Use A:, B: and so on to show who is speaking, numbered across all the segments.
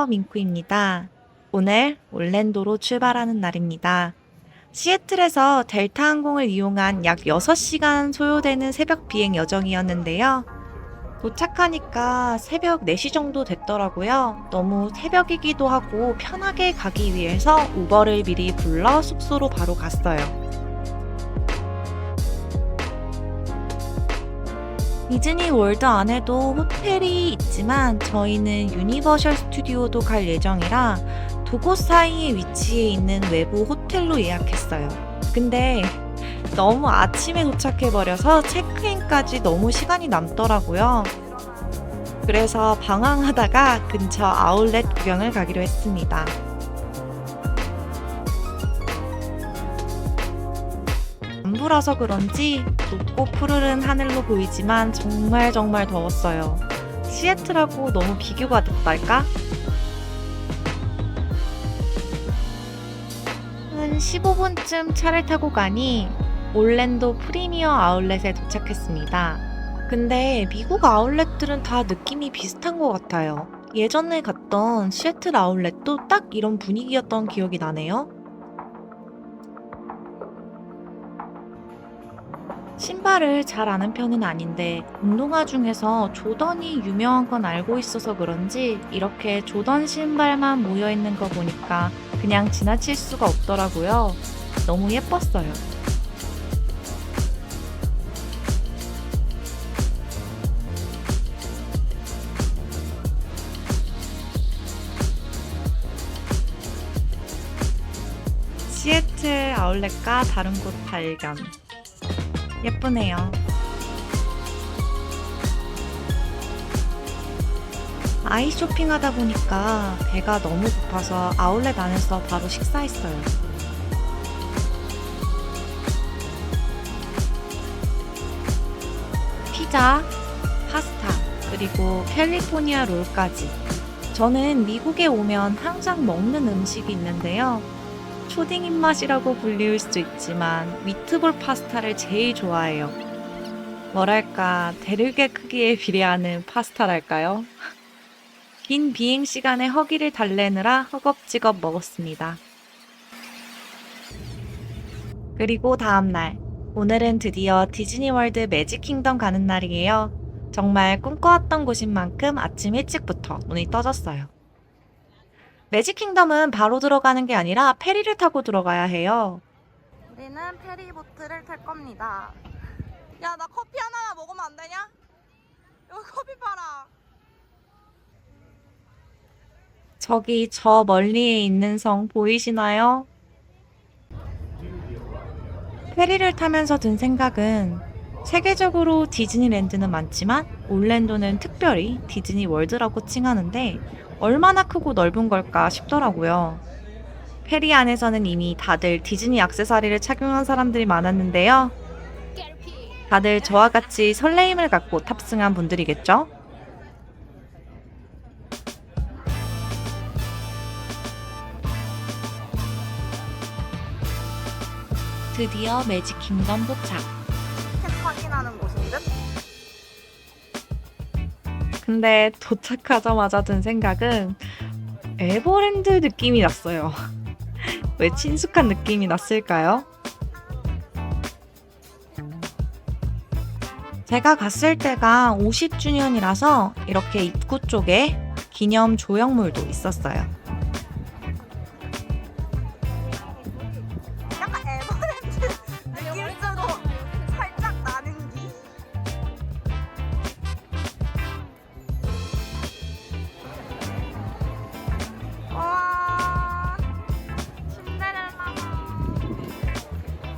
A: 안녕하세요. 민쿠입니다. 오늘 올랜도로 출발하는 날입니다. 시애틀에서 델타 항공을 이용한 약 6시간 소요되는 새벽 비행 여정이었는데요. 도착하니까 새벽 4시 정도 됐더라고요. 너무 새벽이기도 하고 편하게 가기 위해서 우버를 미리 불러 숙소로 바로 갔어요. 디즈니 월드 안에도 호텔이 있지만 저희는 유니버셜 스튜디오도 갈 예정이라 두곳 사이에 위치해 있는 외부 호텔로 예약했어요. 근데 너무 아침에 도착해버려서 체크인까지 너무 시간이 남더라고요. 그래서 방황하다가 근처 아울렛 구경을 가기로 했습니다. 안부라서 그런지 높고 푸르른 하늘로 보이지만 정말 정말 더웠어요. 시애틀하고 너무 비교가 됐달까? 한 15분쯤 차를 타고 가니 올랜도 프리미어 아울렛에 도착했습니다. 근데 미국 아울렛들은 다 느낌이 비슷한 것 같아요. 예전에 갔던 시애틀 아울렛도 딱 이런 분위기였던 기억이 나네요. 신발을 잘 아는 편은 아닌데 운동화 중에서 조던이 유명한 건 알고 있어서 그런지 이렇게 조던 신발만 모여 있는 거 보니까 그냥 지나칠 수가 없더라고요. 너무 예뻤어요. 시애틀 아울렛과 다른 곳 발견. 예쁘네요. 아이 쇼핑하다 보니까 배가 너무 고파서 아울렛 안에서 바로 식사했어요. 피자, 파스타, 그리고 캘리포니아 롤까지. 저는 미국에 오면 항상 먹는 음식이 있는데요. 초딩 입맛이라고 불리울 수도 있지만 미트볼 파스타를 제일 좋아해요. 뭐랄까 대륙의 크기에 비례하는 파스타랄까요? 긴 비행 시간에 허기를 달래느라 허겁지겁 먹었습니다. 그리고 다음날 오늘은 드디어 디즈니 월드 매직 킹덤 가는 날이에요. 정말 꿈꿔왔던 곳인 만큼 아침 일찍부터 눈이 떠졌어요. 매직 킹덤은 바로 들어가는 게 아니라 페리를 타고 들어가야 해요.
B: 우리는 페리보트를 탈 겁니다. 야, 나 커피 하나만 먹으면 안 되냐? 여기 커피 팔아.
A: 저기 저 멀리에 있는 성 보이시나요? 페리를 타면서 든 생각은 세계적으로 디즈니랜드는 많지만 올랜도는 특별히 디즈니 월드라고 칭하는데 얼마나 크고 넓은 걸까 싶더라고요. 페리 안에서는 이미 다들 디즈니 액세서리를 착용한 사람들이 많았는데요. 다들 저와 같이 설레임을 갖고 탑승한 분들이겠죠? 드디어 매직 킹덤 도착. 근데 도착하자마자 든 생각은 에버랜드 느낌이 났어요. 왜 친숙한 느낌이 났을까요? 제가 갔을 때가 50주년이라서 이렇게 입구 쪽에 기념 조형물도 있었어요.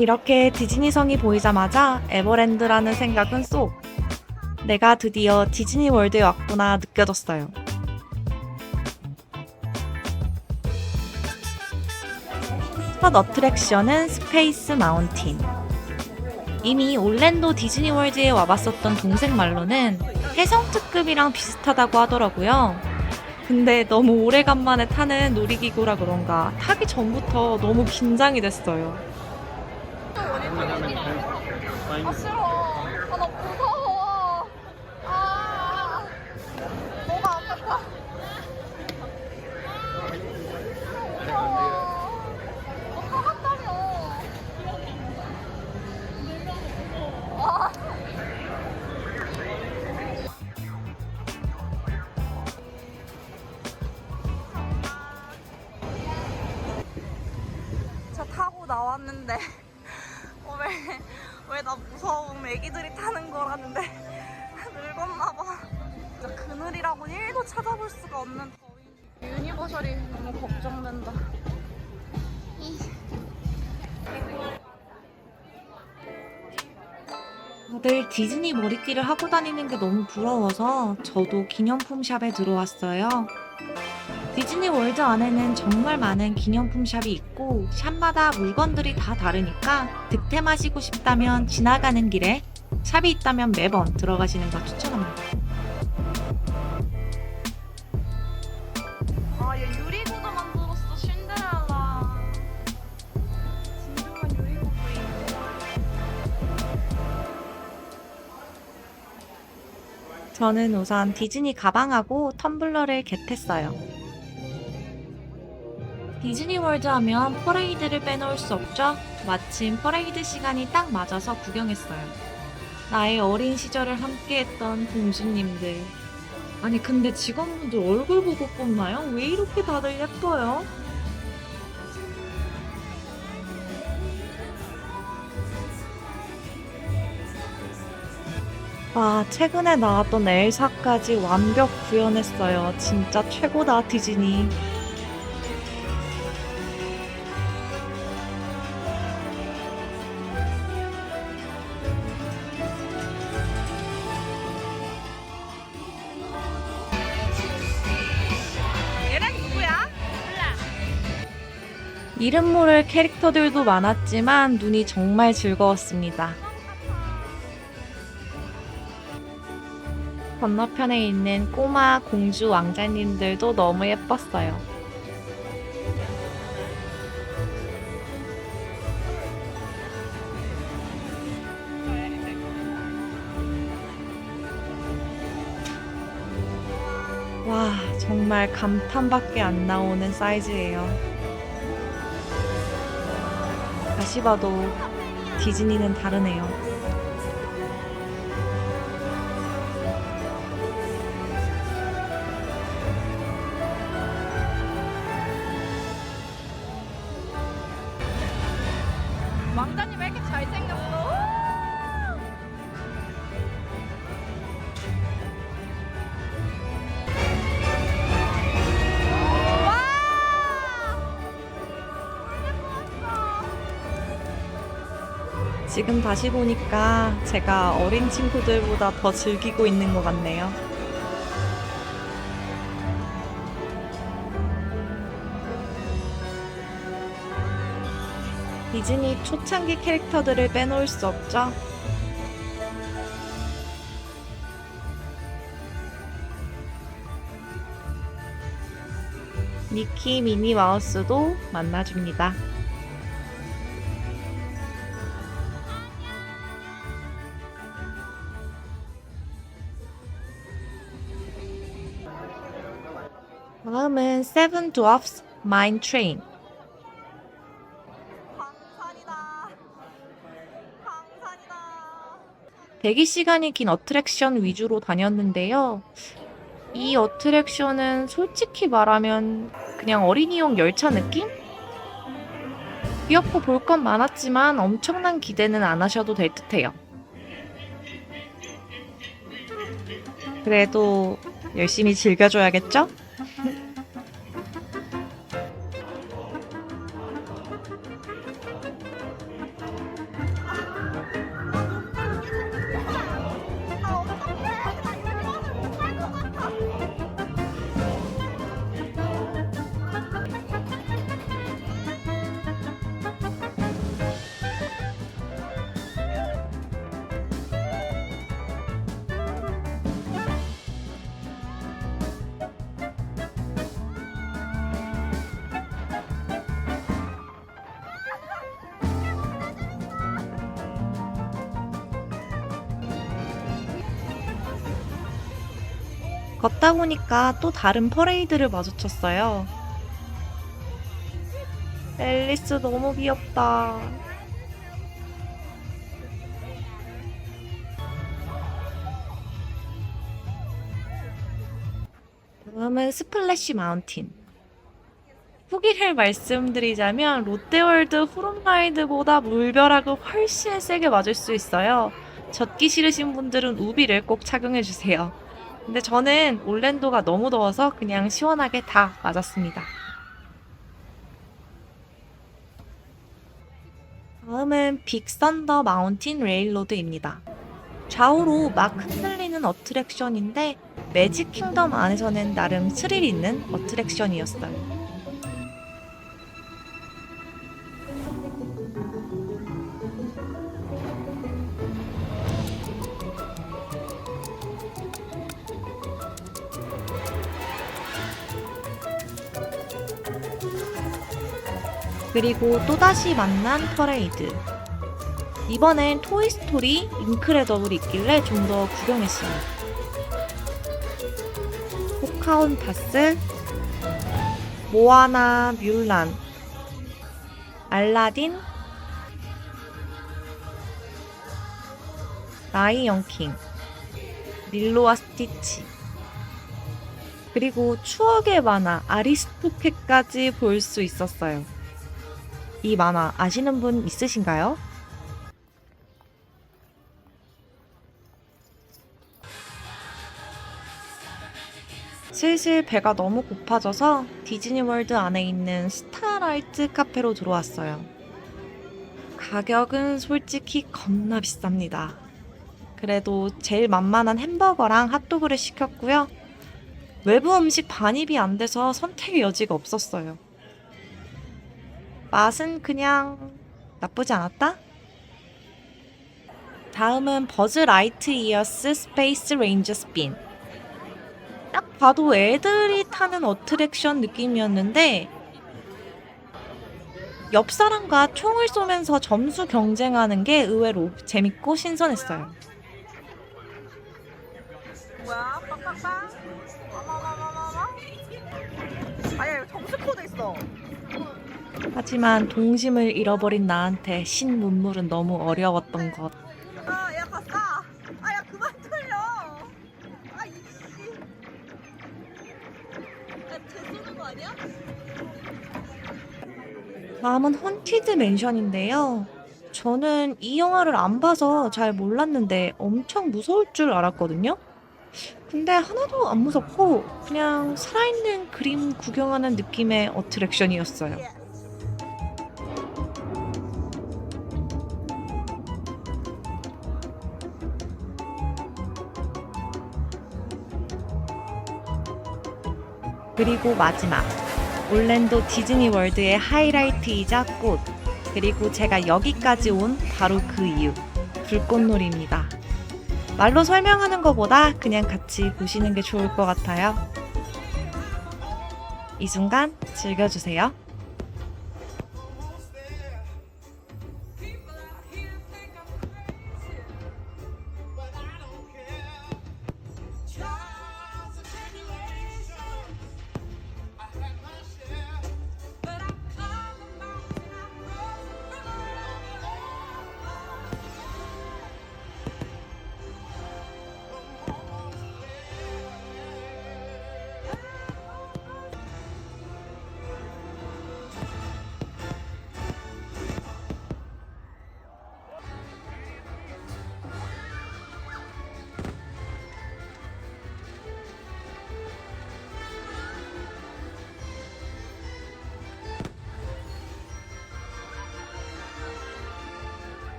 A: 이렇게 디즈니성이 보이자마자 에버랜드라는 생각은 쏙. 내가 드디어 디즈니 월드에 왔구나 느껴졌어요. 첫 어트랙션은 스페이스 마운틴. 이미 올랜도 디즈니 월드에 와봤었던 동생 말로는 해성 특급이랑 비슷하다고 하더라고요. 근데 너무 오래간만에 타는 놀이기구라 그런가 타기 전부터 너무 긴장이 됐어요.
B: 아 싫어. 아 나 무서워. 아 뭐가 아팠다. 무서워. 엄마 갔다며. 아. 차 타고 나왔는데. 왜왜 나 무서움 애기들이 타는 거라는데 늙었나 봐. 진짜 그늘이라고는 1도 찾아볼 수가 없는 더위. 유니버셜이 너무 걱정된다. 이.
A: 다들 디즈니 머리띠를 하고 다니는 게 너무 부러워서 저도 기념품 샵에 들어왔어요. 디즈니 월드 안에는 정말 많은 기념품 샵이 있고 샵마다 물건들이 다 다르니까 득템하시고 싶다면 지나가는 길에 샵이 있다면 매번 들어가시는 거 추천합니다.
B: 아, 얘 유리구두 만들었어, 신데렐라. 진정한 유리구두인.
A: 저는 우선 디즈니 가방하고 텀블러를 겟했어요. 디즈니 월드 하면 퍼레이드를 빼놓을 수 없죠? 마침 퍼레이드 시간이 딱 맞아서 구경했어요. 나의 어린 시절을 함께했던 공주님들. 아니 근데 직원분들 얼굴 보고 뽑나요? 왜 이렇게 다들 예뻐요? 와, 최근에 나왔던 엘사까지 완벽 구현했어요. 진짜 최고다, 디즈니. 이름 모를 캐릭터들도 많았지만 눈이 정말 즐거웠습니다. 건너편에 있는 꼬마 공주 왕자님들도 너무 예뻤어요. 와, 정말 감탄밖에 안 나오는 사이즈예요. 다시 봐도 디즈니는 다르네요.
B: 왕자님 왜 이렇게 잘생겼어?
A: 지금 다시 보니까 제가 어린 친구들보다 더 즐기고 있는 것 같네요. 디즈니 초창기 캐릭터들을 빼놓을 수 없죠. 미키, 미니 마우스도 만나줍니다. Seven Dwarfs Mine Train.
B: 광산이다. 광산이다.
A: 대기 시간이 긴 어트랙션 위주로 다녔는데요. 이 어트랙션은 솔직히 말하면 그냥 어린이용 열차 느낌? 귀엽고 볼 건 많았지만 엄청난 기대는 안 하셔도 될 듯해요. 그래도 열심히 즐겨줘야겠죠? 걷다 보니까 또 다른 퍼레이드를 마주쳤어요. 앨리스 너무 귀엽다. 다음은 스플래시 마운틴. 후기를 말씀드리자면 롯데월드 후룸라이드보다 물벼락을 훨씬 세게 맞을 수 있어요. 젖기 싫으신 분들은 우비를 꼭 착용해 주세요. 근데 저는 올랜도가 너무 더워서 그냥 시원하게 다 맞았습니다. 다음은 빅선더 마운틴 레일로드입니다. 좌우로 막 흔들리는 어트랙션인데 매직 킹덤 안에서는 나름 스릴 있는 어트랙션이었어요. 그리고 또다시 만난 퍼레이드. 이번엔 토이스토리 인크레더블이 있길래 좀 더 구경했어요. 포카온 파스, 모아나 뮬란, 알라딘, 라이언 킹, 릴로와 스티치, 그리고 추억의 만화 아리스토켓까지 볼 수 있었어요. 이 만화 아시는 분 있으신가요? 슬슬 배가 너무 고파져서 디즈니월드 안에 있는 스타라이트 카페로 들어왔어요. 가격은 솔직히 겁나 비쌉니다. 그래도 제일 만만한 햄버거랑 핫도그를 시켰고요. 외부 음식 반입이 안 돼서 선택의 여지가 없었어요. 맛은 그냥 나쁘지 않았다? 다음은 버즈 라이트 이어스 스페이스 레인저 스핀. 딱 봐도 애들이 타는 어트랙션 느낌이었는데 옆 사람과 총을 쏘면서 점수 경쟁하는 게 의외로 재밌고 신선했어요.
B: 뭐야? 아야 점수 코드 있어.
A: 하지만 동심을 잃어버린 나한테 신문물은 너무 어려웠던 것.
B: 아, 야 갔다. 아, 야 그만 돌려. 아, 이씨. 야, 쟤 쏘는 거 아니야?
A: 다음은 헌티드 맨션인데요. 저는 이 영화를 안 봐서 잘 몰랐는데 엄청 무서울 줄 알았거든요. 근데 하나도 안 무섭고 그냥 살아있는 그림 구경하는 느낌의 어트랙션이었어요. 그리고 마지막 올랜도 디즈니 월드의 하이라이트이자 꽃 그리고 제가 여기까지 온 바로 그 이유 불꽃놀이입니다. 말로 설명하는 것보다 그냥 같이 보시는 게 좋을 것 같아요. 이 순간 즐겨주세요.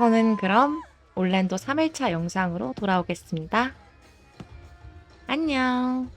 A: 저는 그럼 올랜도 3일차 영상으로 돌아오겠습니다. 안녕.